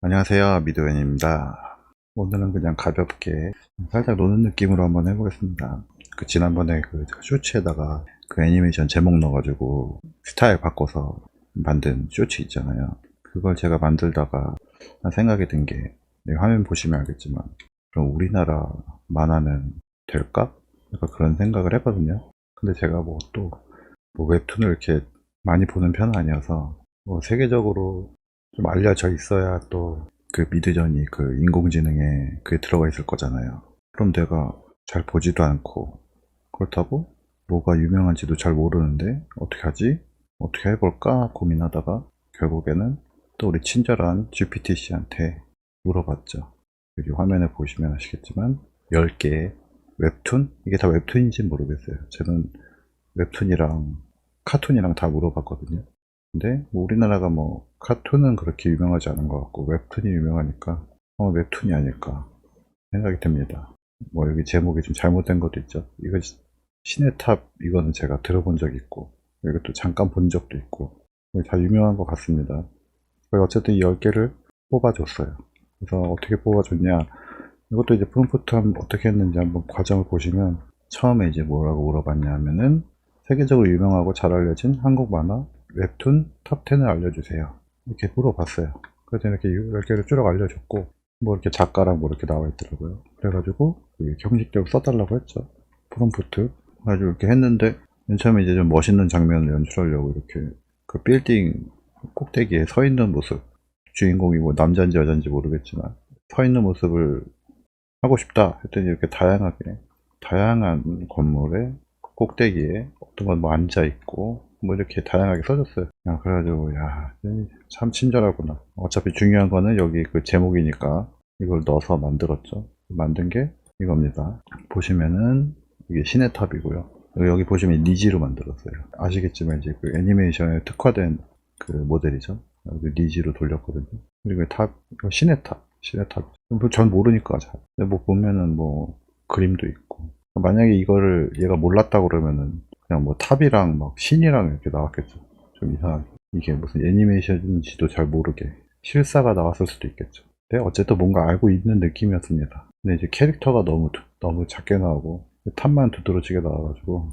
안녕하세요 미도현입니다. 오늘은 그냥 가볍게 살짝 노는 느낌으로 한번 해보겠습니다. 그 지난번에 그 쇼츠에다가 그 애니메이션 제목 넣어가지고 스타일 바꿔서 만든 쇼츠 있잖아요 그걸 제가 만들다가 한 생각이 든 게 화면 보시면 알겠지만 그럼 우리나라 만화는 될까? 약간 그런 생각을 했거든요 근데 제가 뭐또 뭐 웹툰을 이렇게 많이 보는 편은 아니어서 뭐 세계적으로 좀 알려져 있어야 또 그 미드전이 그 인공지능에 그게 들어가 있을 거잖아요. 그럼 내가 잘 보지도 않고 그렇다고 뭐가 유명한지도 잘 모르는데 어떻게 하지? 어떻게 해볼까 고민하다가 결국에는 또 우리 친절한 GPT 씨한테 물어봤죠. 여기 화면에 보시면 아시겠지만 10개의 웹툰? 이게 다 웹툰인지 모르겠어요. 저는 웹툰이랑 카툰이랑 다 물어봤거든요. 근데 뭐 우리나라가 뭐 카툰은 그렇게 유명하지 않은 것 같고 웹툰이 유명하니까 어 웹툰이 아닐까 생각이 듭니다. 뭐 여기 제목이 좀 잘못된 것도 있죠. 이거 시- 신의 탑 이거는 제가 들어본 적 있고 이것도 잠깐 본 적도 있고 거의 다 유명한 것 같습니다. 어쨌든 이 10개를 뽑아줬어요. 그래서 어떻게 뽑아줬냐 이것도 이제 프롬프트 한번 어떻게 했는지 한번 과정을 보시면 처음에 이제 뭐라고 물어봤냐 하면은 세계적으로 유명하고 잘 알려진 한국 만화 웹툰 탑 10을 알려주세요. 이렇게 물어봤어요. 그래서 이렇게 10개를 쭉 알려줬고, 뭐 이렇게 작가랑 뭐 이렇게 나와 있더라고요. 그래가지고, 그 형식적으로 써달라고 했죠. 프롬프트. 그래가지고 이렇게 했는데, 맨 처음에 이제 좀 멋있는 장면을 연출하려고 이렇게 그 빌딩 꼭대기에 서 있는 모습. 주인공이 뭐 남자인지 여자인지 모르겠지만, 서 있는 모습을 하고 싶다 했더니 이렇게 다양하게, 다양한 건물에 꼭대기에 어떤 건 뭐 앉아 있고 뭐 이렇게 다양하게 써줬어요. 야, 그래가지고 야, 참 친절하구나. 어차피 중요한 거는 여기 그 제목이니까 이걸 넣어서 만들었죠. 만든 게 이겁니다. 보시면은 이게 신의 탑이고요. 여기 보시면 니지로 만들었어요. 아시겠지만 이제 그 애니메이션에 특화된 그 모델이죠. 여기 니지로 돌렸거든요. 그리고 탑, 이거 신의 탑, 신의 탑. 뭐전 모르니까 잘. 근데 뭐 보면은 뭐 그림도 있고. 만약에 이거를 얘가 몰랐다 그러면은 그냥 뭐 탑이랑 막 신이랑 이렇게 나왔겠죠. 좀 이상하게. 이게 무슨 애니메이션인지도 잘 모르게 실사가 나왔을 수도 있겠죠. 근데 어쨌든 뭔가 알고 있는 느낌이었습니다. 근데 이제 캐릭터가 너무 두- 너무 작게 나오고 탑만 두드러지게 나와가지고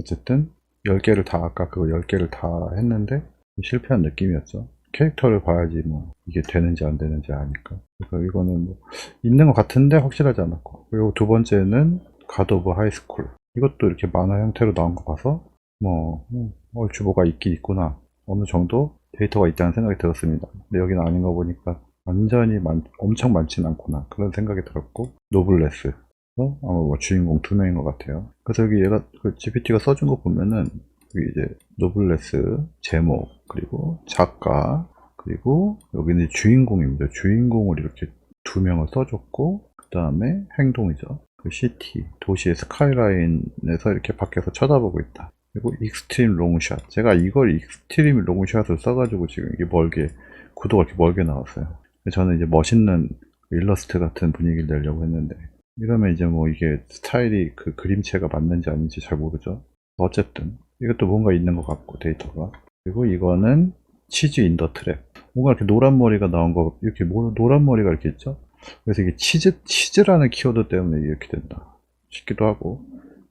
어쨌든 10개를 다 아까 그거 10개를 다 했는데 실패한 느낌이었죠. 캐릭터를 봐야지 뭐 이게 되는지 안 되는지 아니까. 그래서 이거는 뭐 있는 것 같은데 확실하지 않았고 그리고 두 번째는 가드 오브 하이스쿨 이것도 이렇게 만화 형태로 나온 거 봐서 뭐 음, 얼추 뭐가 있긴 있구나 어느 정도 데이터가 있다는 생각이 들었습니다 근데 여기는 아닌 거 보니까 완전히 많, 엄청 많진 않구나 그런 생각이 들었고 노블레스 어? 아마 뭐 주인공 두 명인 것 같아요 그래서 여기 얘가 그 GPT가 써준 거 보면은 여기 이제 노블레스 제목 그리고 작가 그리고 여기는 주인공입니다 주인공을 이렇게 두 명을 써줬고 그 다음에 행동이죠 그 시티, 도시의 스카이라인에서 이렇게 밖에서 쳐다보고 있다. 그리고 익스트림 롱샷. 제가 이걸 익스트림 롱샷을 써가지고 지금 이게 멀게, 구도가 이렇게 멀게 나왔어요. 저는 이제 멋있는 일러스트 같은 분위기를 내려고 했는데, 이러면 이제 뭐 이게 스타일이 그 그림체가 맞는지 아닌지 잘 모르죠. 어쨌든, 이것도 뭔가 있는 것 같고, 데이터가. 그리고 이거는 치즈 인 더 트랩. 뭔가 이렇게 노란 머리가 나온 거, 이렇게 뭐- 노란 머리가 이렇게 있죠? 그래서 이게 치즈, 치즈라는 키워드 때문에 이렇게 된다. 싶기도 하고.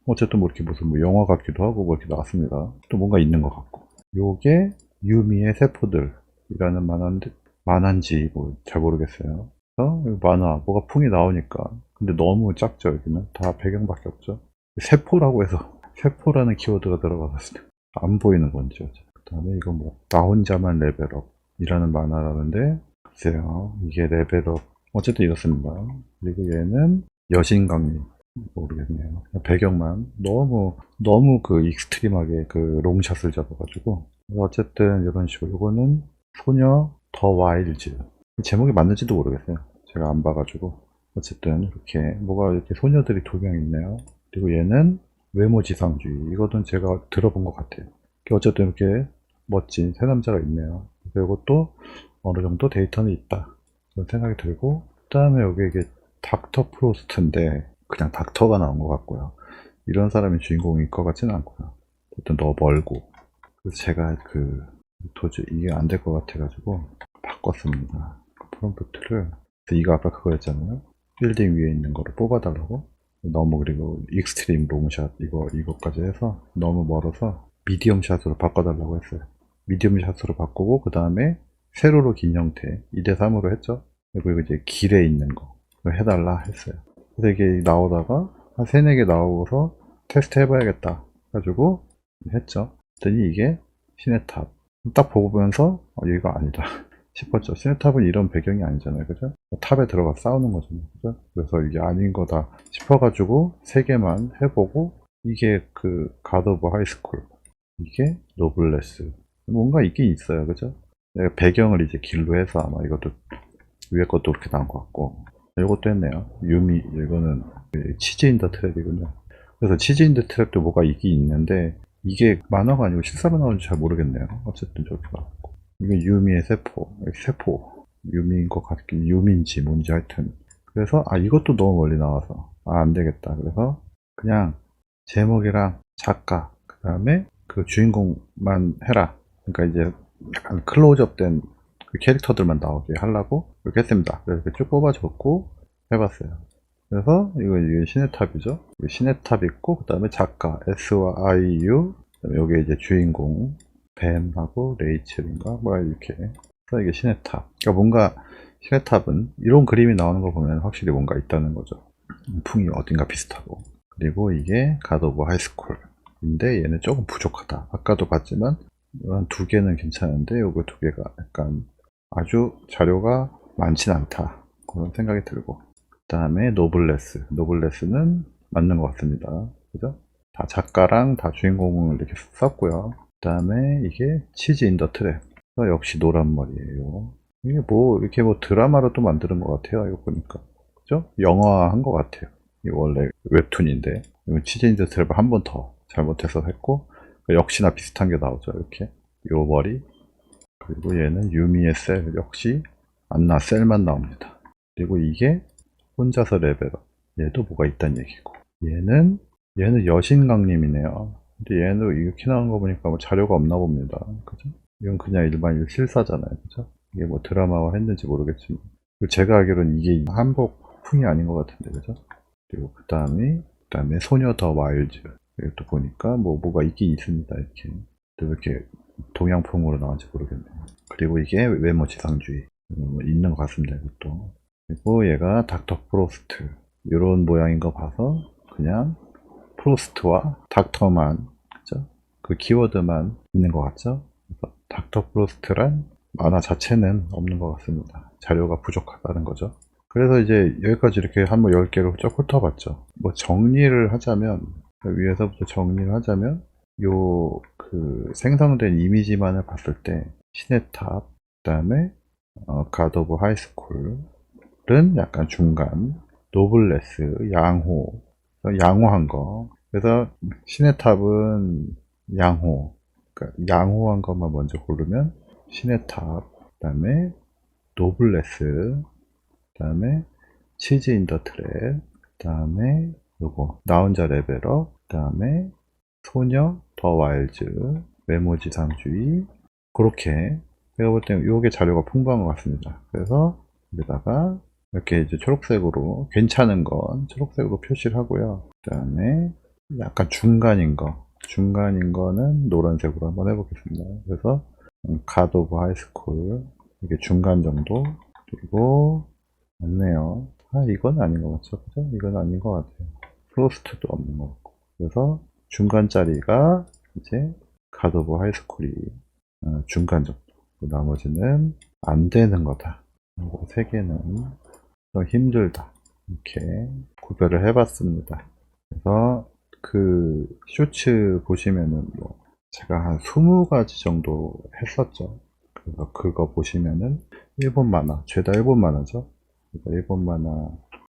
어쨌든 뭐 이렇게 무슨 뭐 영화 같기도 하고 뭐 이렇게 나왔습니다. 또 뭔가 있는 것 같고. 요게 유미의 세포들이라는 만화인데 만화인지 뭐 잘 모르겠어요. 그래서 이 만화 뭐가 풍이 나오니까. 근데 너무 작죠 여기는. 다 배경밖에 없죠. 세포라고 해서 세포라는 키워드가 들어가서 안 보이는 건지 그 다음에 이거 뭐나 혼자만 레벨업이라는 만화라는데 글쎄요 이게 레벨업 어쨌든 이렇습니다. 그리고 얘는 여신강림 모르겠네요. 배경만 너무 너무 그 익스트림하게 그 롱샷을 잡아가지고 어쨌든 이런 식으로 이거는 소녀 더 와일즈 제목이 맞는지도 모르겠어요. 제가 안 봐가지고 어쨌든 이렇게 뭐가 이렇게 소녀들이 두 명 있네요. 그리고 얘는 외모 지상주의 이거는 제가 들어본 것 같아요. 어쨌든 이렇게 멋진 세 남자가 있네요. 그리고 이것도 어느 정도 데이터는 있다. 그런 생각이 들고, 그 다음에 여기 이게 닥터 프로스트인데, 그냥 닥터가 나온 것 같고요. 이런 사람이 주인공일 것 같지는 않고요. 어쨌든 너무 멀고. 그래서 제가 그, 도저히 이게 안 될 것 같아가지고, 바꿨습니다. 그 프롬프트를. 이거 아까 그거였잖아요. 빌딩 위에 있는 거를 뽑아달라고. 너무 그리고 익스트림 롱샷 이거 이거까지 해서 너무 멀어서 미디엄 샷으로 바꿔달라고 했어요. 미디엄 샷으로 바꾸고 그 다음에 세로로 긴 형태 2대 3으로 했죠. 그리고 이제 길에 있는 거 해달라 했어요. 그래서 이게 나오다가 한 세네 개 나오고서 테스트 해봐야겠다. 가지고 했죠. 그랬더니 이게 시네탑 딱 보면서 어, 얘가 아니다. 싶었죠. 시네탑은 이런 배경이 아니잖아요. 그죠? 탑에 들어가 싸우는 거잖아요. 그죠? 그래서 이게 아닌 거다 싶어가지고 세 개만 해보고 이게 그 가드 오브 하이스쿨 이게 노블레스 뭔가 있긴 있어요. 그죠? 배경을 이제 길로 해서 아마 이것도 위에 것도 그렇게 나온 것 같고 이것도 했네요. 유미 이거는 치즈 인더 트랩이군요. 그래서 치즈 인더 트랩도 뭐가 있긴 있는데 이게 만화가 아니고 실사로 나오는지 잘 모르겠네요. 어쨌든 저렇게 나왔고 이게 유미의 세포, 세포. 유미인 것 같긴 유미인지 뭔지 하여튼. 그래서 아 이것도 너무 멀리 나와서. 아 안 되겠다. 그래서 그냥 제목이랑 작가 그 다음에 그 주인공만 해라. 그러니까 이제 약간 클로즈업 된 그 캐릭터들만 나오게 하려고 이렇게 했습니다. 그래서 이렇게 쭉 뽑아줬고 해봤어요. 그래서 이거 이게 시네탑이죠? 시네탑 있고 그 다음에 작가 S와 IU 여기 이제 주인공 뱀하고 레이첼인가? 뭐야 이렇게 그래서 이게 시네탑. 그러니까 뭔가 시네탑은 이런 그림이 나오는 거 보면 확실히 뭔가 있다는 거죠. 풍이 어딘가 비슷하고. 그리고 이게 가드 오브 하이스쿨인데 얘는 조금 부족하다. 아까도 봤지만 한두 개는 괜찮은데 요거 두 개가 약간 아주 자료가 많진 않다. 그런 생각이 들고. 그 다음에 노블레스 노블레스는 맞는 것 같습니다. 그죠? 다 작가랑 다 주인공을 이렇게 썼고요. 그 다음에 이게 치즈 인더 트랩. 어, 역시 노란 머리예요. 이게 뭐 이렇게 뭐 드라마로 또 만드는 것 같아요 이거 보니까. 그죠? 영화한 것 같아요. 이 원래 웹툰인데. 치즈 인더 트랩을 한 번 더 잘못해서 했고 역시나 비슷한 게 나오죠 이렇게. 요 머리. 그리고 얘는 유미의 셀. 역시 안나 셀만 나옵니다. 그리고 이게 혼자서 레벨업. 얘도 뭐가 있다는 얘기고. 얘는 얘는 여신강림이네요 근데 얘는 이렇게 나온 거 보니까 뭐 자료가 없나 봅니다. 그죠? 이건 그냥 일반 실사잖아요. 그죠? 이게 뭐 드라마화 했는지 모르겠지만. 제가 알기로는 이게 한복 풍이 아닌 것 같은데 그죠? 그리고 그 다음에 그 다음에 소녀 더 와일즈 이것도 보니까 뭐 뭐가 있긴 있습니다 이렇게. 또 이렇게 동양풍으로 나왔는지 모르겠네요. 그리고 이게 외모 지상주의. 음, 있는 것 같습니다 이것도. 그리고 얘가 닥터 프로스트. 이런 모양인 거 봐서 그냥 프로스트와 닥터만 그죠? 그 키워드만 있는 것 같죠? 그래서 닥터 프로스트란 만화 자체는 없는 것 같습니다. 자료가 부족하다는 거죠. 그래서 이제 여기까지 이렇게 한번 10개로 쭉 훑어봤죠. 뭐 정리를 하자면 위에서부터 정리를 하자면 요 그 생성된 이미지만을 봤을 때 시네탑 그 다음에 어, 가드 오브 하이스쿨은 약간 중간 노블레스 양호 양호한 거 그래서 시네탑은 양호. 그러니까 양호한 것만 먼저 고르면 시네탑 그 다음에 노블레스 그 다음에 치즈 인더 트랩 그 다음에 요거. 나 혼자 레벨업 그 다음에 소녀 더 와일즈 외모지상주의. 그렇게 제가 볼 때는 요게 자료가 풍부한 것 같습니다. 그래서 여기다가 이렇게 이제 초록색으로 괜찮은 건 초록색으로 표시를 하고요. 그 다음에 약간 중간인 거. 중간인 거는 노란색으로 한번 해보겠습니다. 그래서 가드 오브 하이스쿨 이게 중간 정도 그리고 없네요. 아 이건 아닌 것 같죠? 그죠? 이건 아닌 것 같아요. 프로스트도 없는 것 같고. 그래서 중간짜리가 이제 가드 오브 하이스쿨이 어, 중간 정도. 그 나머지는 안 되는 거다. 그리고 세 개는 좀 힘들다. 이렇게 구별을 해봤습니다. 그래서 그 쇼츠 보시면은 뭐 제가 한 20가지 정도 했었죠. 그래서 그거 보시면은 일본 만화 죄다 일본 만화죠. 그러니까 일본 만화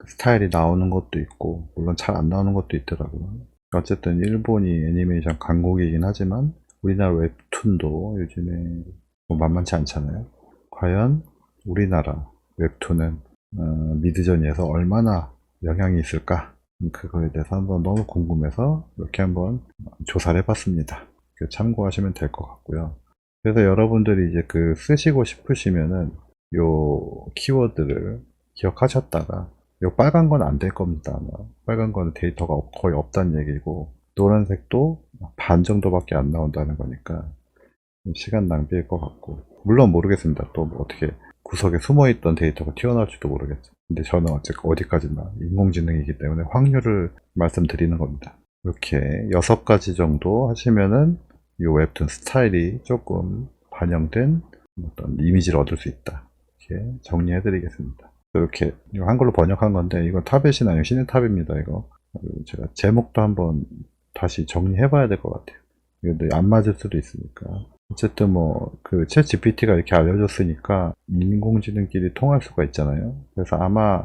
스타일이 나오는 것도 있고 물론 잘 안 나오는 것도 있더라고요. 어쨌든 일본이 애니메이션 강국이긴 하지만 우리나라 웹툰도 요즘에 뭐 만만치 않잖아요. 과연 우리나라 웹툰은 어, 미드저니에서 얼마나 영향이 있을까? 그거에 대해서 한번 너무 궁금해서 이렇게 한번 조사를 해봤습니다. 그 참고하시면 될 것 같고요. 그래서 여러분들이 이제 그 쓰시고 싶으시면은 요 키워드를 기억하셨다가 요 빨간 건 안 될 겁니다. 아마. 빨간 거는 데이터가 없- 거의 없다는 얘기고 노란색도 반 정도밖에 안 나온다는 거니까 시간 낭비일 것 같고 물론 모르겠습니다. 또 뭐 어떻게 구석에 숨어있던 데이터가 튀어나올지도 모르겠죠. 근데 저는 어쨌든 어디까지나 인공지능이기 때문에 확률을 말씀드리는 겁니다. 이렇게 여섯 가지 정도 하시면은 이 웹툰 스타일이 조금 반영된 어떤 이미지를 얻을 수 있다. 이렇게 정리해 드리겠습니다. 이렇게 한글로 번역한 건데 이건 타벳이 아니고 탑입니다. 이거 제가 제목도 한번 다시 정리해 봐야 될 것 같아요. 이것도 안 맞을 수도 있으니까. 어쨌든 뭐그챗 GPT가 이렇게 알려줬으니까 인공지능끼리 통할 수가 있잖아요. 그래서 아마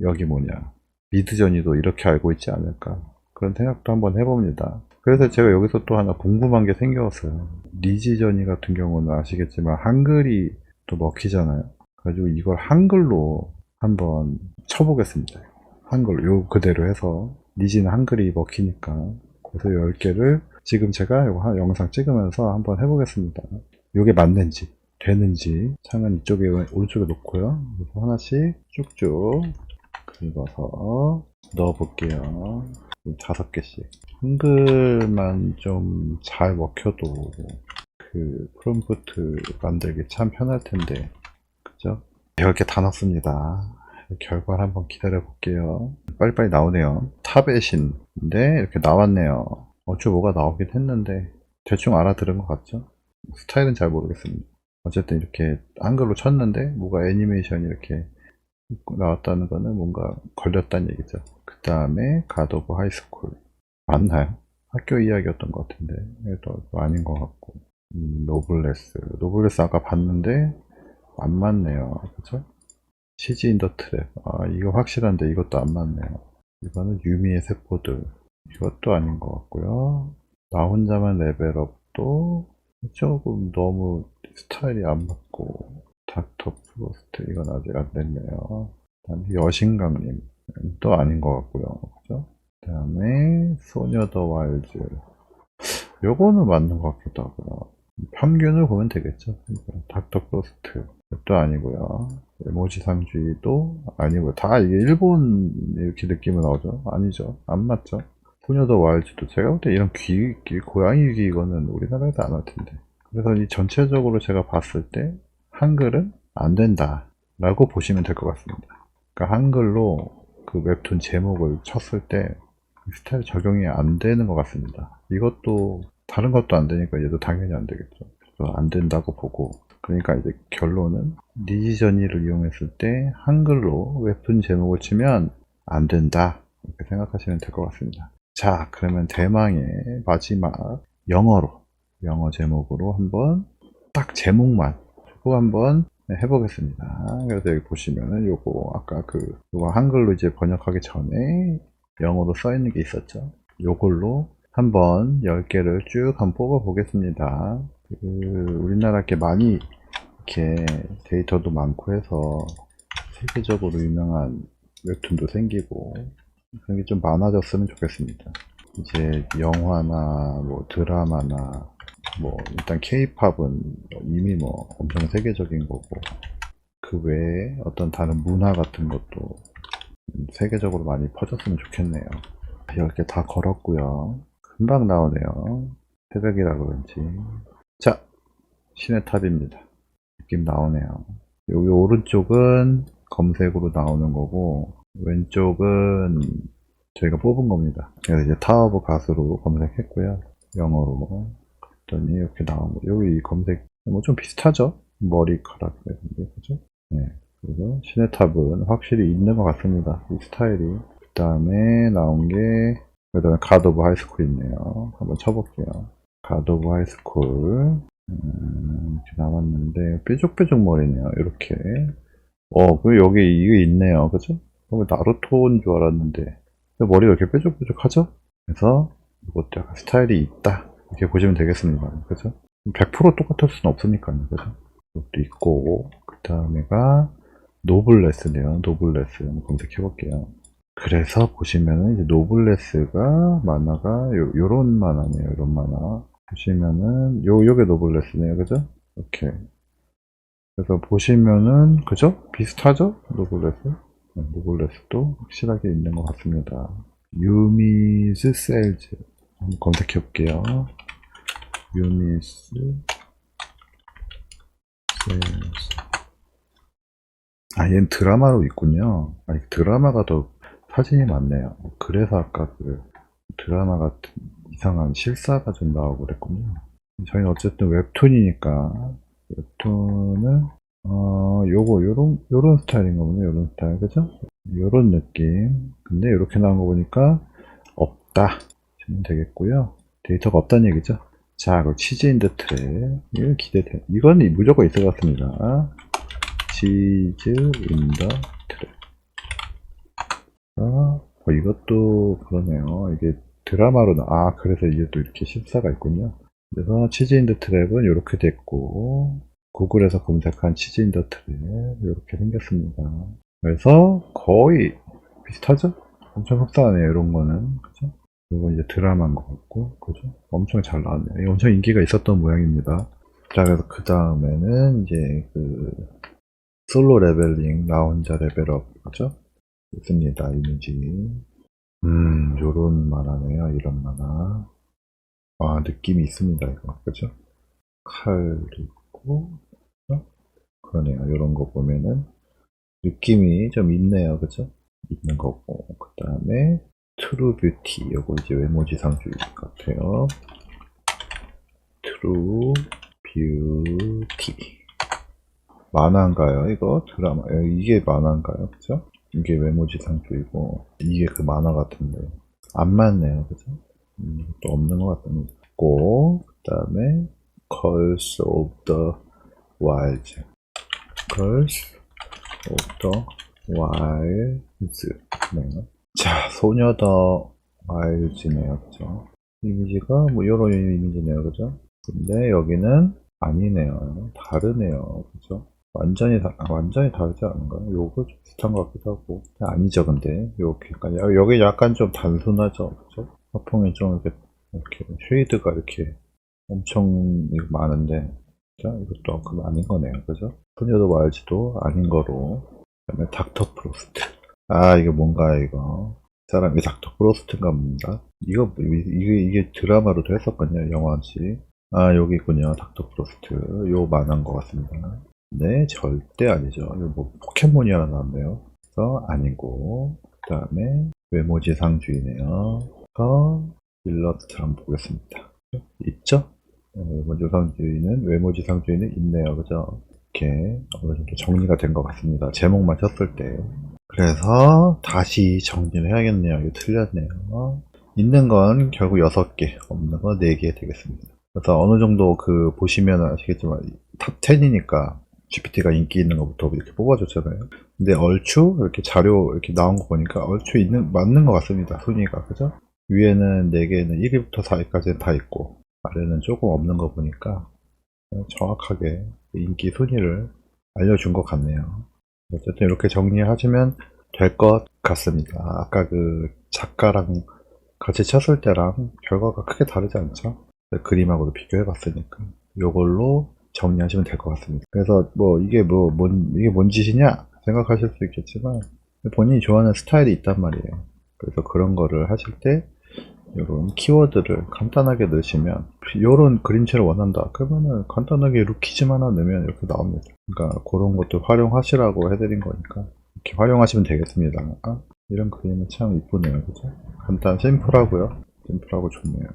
여기 뭐냐 미드저니도 이렇게 알고 있지 않을까 그런 생각도 한번 해봅니다. 그래서 제가 여기서 또 하나 궁금한 게 생겼어요. 리지저니 같은 경우는 아시겠지만 한글이 또 먹히잖아요. 그래가지고 이걸 한글로 한번 쳐보겠습니다. 한글로 요 그대로 해서 리지는 한글이 먹히니까 그래서 10개를 지금 제가 이거 한- 영상 찍으면서 한번 해보겠습니다. 이게 맞는지 되는지 창은 이쪽에 오른쪽에 놓고요. 그래서 하나씩 쭉쭉 긁어서 넣어볼게요. 다섯 개씩. 한글만 좀 잘 먹혀도 그 프롬프트 만들기 참 편할 텐데, 그죠? 10개 다 넣었습니다. 결과를 한번 기다려 볼게요. 빨리빨리 나오네요. 탑의 신인데 이렇게 나왔네요. 어쭈 뭐가 나오긴 했는데 대충 알아들은 것 같죠? 스타일은 잘 모르겠습니다. 어쨌든 이렇게 한글로 쳤는데 뭐가 애니메이션이 이렇게 나왔다는 거는 뭔가 걸렸다는 얘기죠. 그 다음에 가도브 하이스쿨 맞나요? 학교 이야기였던 것 같은데 또 아닌 것 같고 음, 노블레스 노블레스 아까 봤는데 안 맞네요. 그죠? 시즈 인더 트랩 아 이거 확실한데 이것도 안 맞네요. 이거는 유미의 세포들 이것도 아닌 것 같고요. 나 혼자만 레벨업도 조금 너무 스타일이 안 맞고 닥터 프로스트 이건 아직 안 됐네요. 여신강님 또 아닌 것 같고요. 그죠? 그 다음에 소녀 더 와일즈 요거는 맞는 것 같기도 하고요. 평균을 보면 되겠죠. 닥터 프로스트 또 아니고요. 에모지 상주의도 아니고요. 다 이게 일본 이렇게 느낌이 나오죠? 아니죠. 안 맞죠? 소녀 더 와일즈도 제가 볼 때 이런 귀, 귀 고양이 귀 이거는 우리나라에도 안할 텐데. 그래서 이 전체적으로 제가 봤을 때 한글은 안 된다 라고 보시면 될 것 같습니다. 그러니까 한글로 그 웹툰 제목을 쳤을 때 스타일 적용이 안 되는 것 같습니다. 이것도 다른 것도 안 되니까 얘도 당연히 안 되겠죠. 그래서 안 된다고 보고 그러니까 이제 결론은 리지저니를 이용했을 때 한글로 웹툰 제목을 치면 안 된다 이렇게 생각하시면 될 것 같습니다. 자 그러면 대망의 마지막 영어로 영어 제목으로 한번 딱 제목만 고 한번 해보겠습니다. 그래서 여기 보시면은 요거 아까 그 요거 한글로 이제 번역하기 전에 영어로 써 있는 게 있었죠. 요걸로 한번 10개를 쭉 한번 뽑아 보겠습니다. 그 우리나라 게 많이 이렇게 데이터도 많고 해서 세계적으로 유명한 웹툰도 생기고 그런 게 좀 많아졌으면 좋겠습니다. 이제 영화나 뭐 드라마나 뭐 일단 케이팝은 이미 뭐 엄청 세계적인 거고 그 외에 어떤 다른 문화 같은 것도 세계적으로 많이 퍼졌으면 좋겠네요. 10개 다 걸었고요. 금방 나오네요. 새벽이라 그런지. 자, 신의 탑입니다. 느낌 나오네요. 여기 오른쪽은 검색으로 나오는 거고 왼쪽은 저희가 뽑은 겁니다. 그래서 이제 타워브 가수로 검색했고요. 영어로. 그랬더니 이렇게 나온 거. 여기 이 검색 뭐 좀 비슷하죠? 머리카락 같은데 그죠? 네. 그래서 신의 탑은 확실히 있는 것 같습니다. 이 스타일이. 그 다음에 나온 게 그 다음에 가드 오브 하이스쿨 있네요. 한번 쳐볼게요. 가드 오브 하이스쿨 음, 이렇게 나왔는데 뾰족뾰족 머리네요. 이렇게. 어, 그 여기 이게 있네요. 그죠? 어, 나루토인 줄 알았는데 머리가 이렇게 뾰족뾰족하죠? 그래서 이것도 약간 스타일이 있다. 이렇게 보시면 되겠습니다. 그죠? 100% 똑같을 수는 없으니까요. 그죠? 이것도 있고 그 다음에가 노블레스네요. 노블레스 한번 검색해 볼게요. 그래서 보시면은 이제 노블레스가 만화가 요, 요런 만화네요. 요런 만화. 보시면은 요 요게 노블레스네요. 그죠? 이렇게. 그래서 보시면은 그죠? 비슷하죠? 노블레스. 네, 노블레스도 확실하게 있는 것 같습니다. 유미스 셀즈 한번 검색해 볼게요. 유미스 셀즈 아, 얘는 드라마로 있군요. 아니, 드라마가 더 사진이 많네요. 그래서 아까 그 드라마 같은 이상한 실사가 좀 나오고 그랬군요. 저희는 어쨌든 웹툰이니까, 웹툰은, 어, 요거, 요런, 요런 스타일인 거군요. 요런 스타일, 그죠? 요런 느낌. 근데 이렇게 나온 거 보니까, 없다. 주면 되겠고요. 데이터가 없다는 얘기죠. 자, 그 치즈 인더 트랩. 이거 기대돼. 이건 무조건 있을 것 같습니다. 치즈 인더 트랩. 아, 어, 이것도 그러네요. 이게 드라마로 나, 아, 그래서 이게 또 이렇게 실사가 있군요. 그래서 치즈 인더 트랩은 이렇게 됐고, 구글에서 검색한 치즈 인더 트랩, 이렇게 생겼습니다. 그래서 거의 비슷하죠? 엄청 흡사하네요, 이런 거는. 그죠? 이건 이제 드라마인 것 같고, 그죠? 엄청 잘 나왔네요. 엄청 인기가 있었던 모양입니다. 자, 그래서 그 다음에는 이제 그, 솔로 레벨링, 나 혼자 레벨업, 그죠? 있습니다, 이미지. 음, 요런 만화네요, 이런 만화. 아, 느낌이 있습니다, 이거. 그죠? 칼도 있고, 그죠? 그러네요, 요런 거 보면은. 느낌이 좀 있네요, 그죠? 있는 거고. 그 다음에, 트루 뷰티. 요거 이제 외모지상주의 같아요. 트루 뷰티. 만화인가요, 이거? 드라마. 에, 이게 만화인가요, 그죠? 이게 외모지상주의고, 이게 그 만화 같은데. 안 맞네요, 그죠? 음, 또 없는 것 같습니다. 고, 그 다음에, Curse of the Wilds. Curse of the Wilds. 네. 자, 소녀 더 와일즈네요, 그죠? 이미지가 뭐, 요런 이미지네요, 그죠? 근데 여기는 아니네요. 다르네요, 그죠? 완전히 다, 아, 완전히 다르지 않은가요? 요거 좀 비슷한 것 같기도 하고. 아니죠, 근데. 요렇게, 약간, 여- 여기 약간 좀 단순하죠, 그죠? 화풍이 좀 이렇게, 이렇게, 쉐이드가 이렇게 엄청 이거 많은데, 자, 이것도 그 아닌 거네요, 그죠? 소녀도 말지도 아닌 거로. 그 다음에 닥터 프로스트. 아, 이게 뭔가, 이거. 사람이 닥터 프로스트인가 봅니다. 이거, 뭐, 이게, 이게 드라마로도 했었거든요, 영화지. 아, 여기 있군요, 닥터 프로스트. 요 만한 것 같습니다. 네, 절대 아니죠. 이거 뭐 포켓몬이 하나 나왔네요. 그래서 아니고, 그 다음에 외모지상주의네요. 그래서 일러스트 한번 보겠습니다. 있죠? 네, 외모지상주의는, 외모지상주의는 있네요. 그죠? 이렇게 어느 정도 정리가 된 것 같습니다. 제목만 쳤을 때. 그래서 다시 정리를 해야겠네요. 이거 틀렸네요. 있는 건 결국 6개, 없는 건 4개 되겠습니다. 그래서 어느 정도 그 보시면 아시겠지만 탑 10이니까 GPT가 인기 있는 것부터 이렇게 뽑아줬잖아요. 근데 얼추 이렇게 자료 이렇게 나온 거 보니까 얼추 있는 맞는 것 같습니다. 순위가 그죠? 위에는 4개는 1위부터 4위까지는 다 있고 아래는 조금 없는 거 보니까 정확하게 인기 순위를 알려준 것 같네요. 어쨌든 이렇게 정리하시면 될 것 같습니다. 아까 그 작가랑 같이 쳤을 때랑 결과가 크게 다르지 않죠? 그림하고도 비교해 봤으니까 요걸로 정리하시면 될 것 같습니다. 그래서 뭐 이게 뭐 뭔 이게 뭔 짓이냐 생각하실 수 있겠지만 본인이 좋아하는 스타일이 있단 말이에요. 그래서 그런 거를 하실 때 이런 키워드를 간단하게 넣으시면 이런 그림체를 원한다. 그러면은 간단하게 루키즘 하나 넣으면 이렇게 나옵니다. 그러니까 그런 것도 활용하시라고 해드린 거니까 이렇게 활용하시면 되겠습니다. 아, 이런 그림은 참 이쁘네요, 그죠? 간단 심플하고요. 심플하고 좋네요.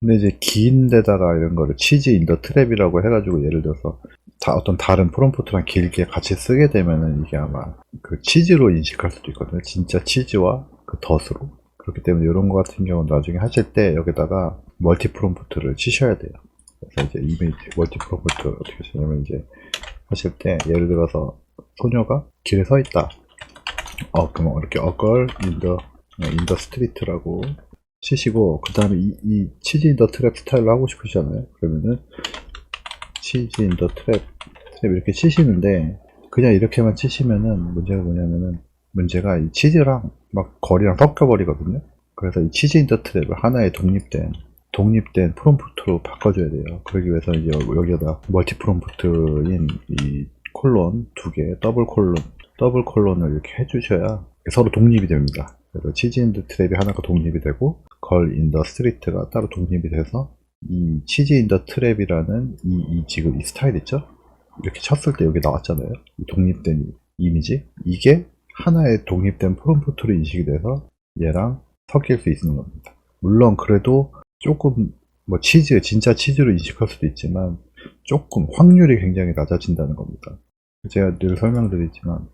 근데 이제 긴 데다가 이런 거를 치즈 인더 트랩이라고 해가지고 예를 들어서 다 어떤 다른 프롬프트랑 길게 같이 쓰게 되면은 이게 아마 그 치즈로 인식할 수도 있거든요. 진짜 치즈와 그 덫으로. 그렇기 때문에 이런 거 같은 경우는 나중에 하실 때 여기다가 멀티 프롬프트를 치셔야 돼요. 그래서 이제 이미지 멀티 프롬프트 어떻게 하시냐면 이제 하실 때 예를 들어서 소녀가 길에 서 있다. 어, 그럼 이렇게 어걸 인더 인더 스트리트라고 치시고 그 다음에 이, 이 치즈 인더 트랩 스타일로 하고 싶으시잖아요. 그러면은 치즈 인더 트랩 트랩 이렇게 치시는데 그냥 이렇게만 치시면은 문제가 뭐냐면은 문제가 이 치즈랑 막 거리랑 섞여버리거든요. 그래서 이 치즈 인더 트랩을 하나의 독립된 독립된 프롬프트로 바꿔줘야 돼요. 그러기 위해서 이제 여기에다 멀티 프롬프트인 이 콜론 두 개, 더블 콜론, 더블 콜론을 이렇게 해주셔야 서로 독립이 됩니다. 그래서 치즈 인더 트랩이 하나가 독립이 되고 걸 인더 스트리트가 따로 독립이 돼서 이 치즈 인더 트랩이라는 이, 이 지금 이 스타일 있죠? 이렇게 쳤을 때 여기 나왔잖아요. 이 독립된 이- 이미지. 이게 하나의 독립된 프롬프트로 인식이 돼서 얘랑 섞일 수 있는 겁니다. 물론 그래도 조금 뭐 치즈, 진짜 치즈로 인식할 수도 있지만 조금 확률이 굉장히 낮아진다는 겁니다. 제가 늘 설명드리지만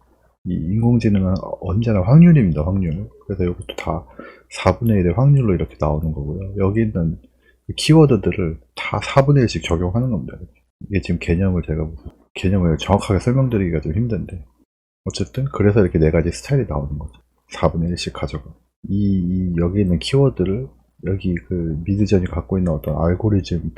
이 인공지능은 언제나 확률입니다, 확률. 그래서 이것도 다 4분의 1의 확률로 이렇게 나오는 거고요. 여기 있는 키워드들을 다 4분의 1씩 적용하는 겁니다. 이게 지금 개념을 제가 개념을 정확하게 설명드리기가 좀 힘든데 어쨌든 그래서 이렇게 네 가지 스타일이 나오는 거죠. 4분의 1씩 가져가. 이, 이 여기 있는 키워드를 여기 그 미드전이 갖고 있는 어떤 알고리즘에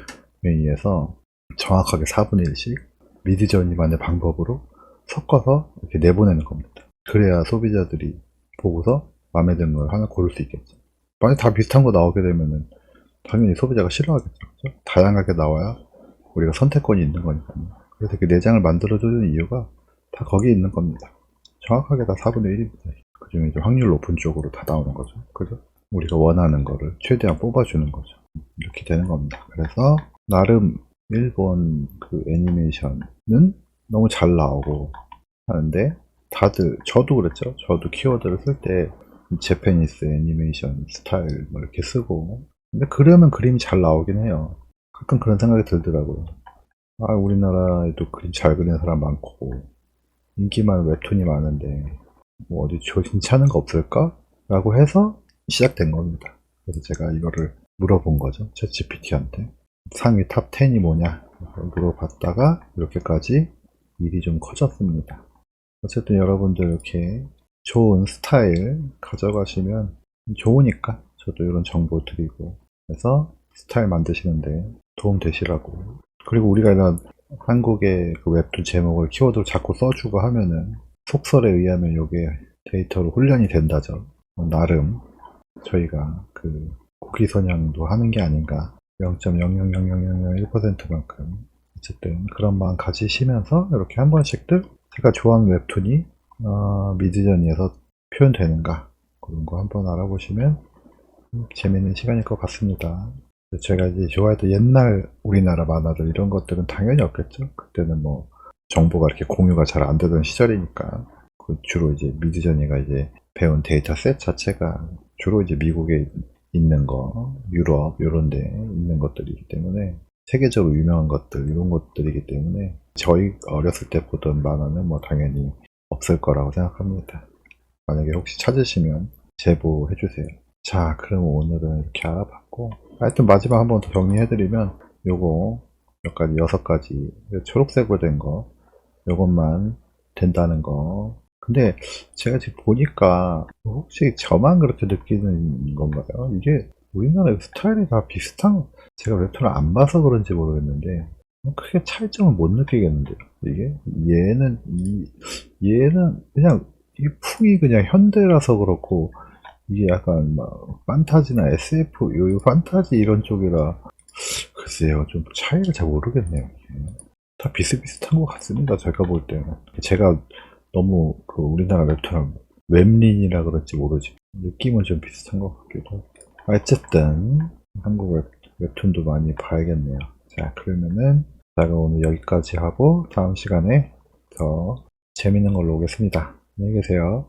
의해서 정확하게 4분의 1씩 미드전이만의 방법으로 섞어서 이렇게 내보내는 겁니다. 그래야 소비자들이 보고서 마음에 드는 걸 하나 고를 수 있겠죠. 만약 다 비슷한 거 나오게 되면은 당연히 소비자가 싫어하겠죠. 그죠? 다양하게 나와야 우리가 선택권이 있는 거니까요. 그래서 그 내장을 만들어주는 이유가 다 거기에 있는 겁니다. 정확하게 다 4분의 1입니다. 그 중에 이제 확률 높은 쪽으로 다 나오는 거죠. 그죠? 우리가 원하는 거를 최대한 뽑아주는 거죠. 이렇게 되는 겁니다. 그래서 나름 일본 그 애니메이션은 너무 잘 나오고 하는데 다들 저도 그랬죠. 저도 키워드를 쓸때 제페니스 애니메이션 스타일 뭐 이렇게 쓰고 근데 그러면 그림이 잘 나오긴 해요. 가끔 그런 생각이 들더라고요. 아 우리나라에도 그림 잘 그리는 사람 많고 인기 많은 웹툰이 많은데 뭐 어디 저 괜찮은 거 없을까? 라고 해서 시작된 겁니다. 그래서 제가 이거를 물어본 거죠. 제 GPT한테. 상위 탑 10이 뭐냐? 물어봤다가 이렇게까지 일이 좀 커졌습니다. 어쨌든 여러분들 이렇게 좋은 스타일 가져가시면 좋으니까 저도 이런 정보 드리고 그래서 스타일 만드시는데 도움 되시라고 그리고 우리가 이런 한국의 그 웹툰 제목을 키워드로 자꾸 써주고 하면은 속설에 의하면 이게 데이터로 훈련이 된다죠. 어, 나름 저희가 그 고기 선양도 하는 게 아닌가 0.0000001%만큼 어쨌든 그런 마음 가지시면서 이렇게 한 번씩들 제가 좋아하는 웹툰이 어, 미드저니에서 표현되는가 그런 거 한번 알아보시면 음, 재밌는 시간일 것 같습니다. 제가 이제 좋아했던 옛날 우리나라 만화들 이런 것들은 당연히 없겠죠. 그때는 뭐 정보가 이렇게 공유가 잘 안 되던 시절이니까 그 주로 이제 미드저니가 이제 배운 데이터 셋 자체가 주로 이제 미국에 있는 거, 유럽 이런 데 있는 것들이기 때문에 세계적으로 유명한 것들 이런 것들이기 때문에 저희 어렸을 때 보던 만화는 뭐 당연히 없을 거라고 생각합니다. 만약에 혹시 찾으시면 제보해 주세요. 자, 그럼 오늘은 이렇게 알아봤고 하여튼 마지막 한 번 더 정리해드리면 요거 몇 가지 여섯 가지 초록색으로 된 거 요것만 된다는 거 근데 제가 지금 보니까 혹시 저만 그렇게 느끼는 건가요? 이게 우리나라 스타일이 다 비슷한 제가 웹툰을 안 봐서 그런지 모르겠는데 크게 차이점을 못 느끼겠는데요. 이게 얘는 이 얘는 그냥 이 풍이 그냥 현대라서 그렇고 이게 약간 막 판타지나 SF 요, 요 판타지 이런 쪽이라 글쎄요 좀 차이를 잘 모르겠네요. 다 비슷비슷한 것 같습니다. 제가 볼 때는 제가 너무 그 우리나라 웹툰을 웹린이라 그런지 모르지 느낌은 좀 비슷한 것 같기도 하고 어쨌든 한국 웹, 웹툰도 많이 봐야겠네요. 자 그러면은 제가 오늘 여기까지 하고 다음 시간에 더 재밌는 걸로 오겠습니다. 안녕히 계세요.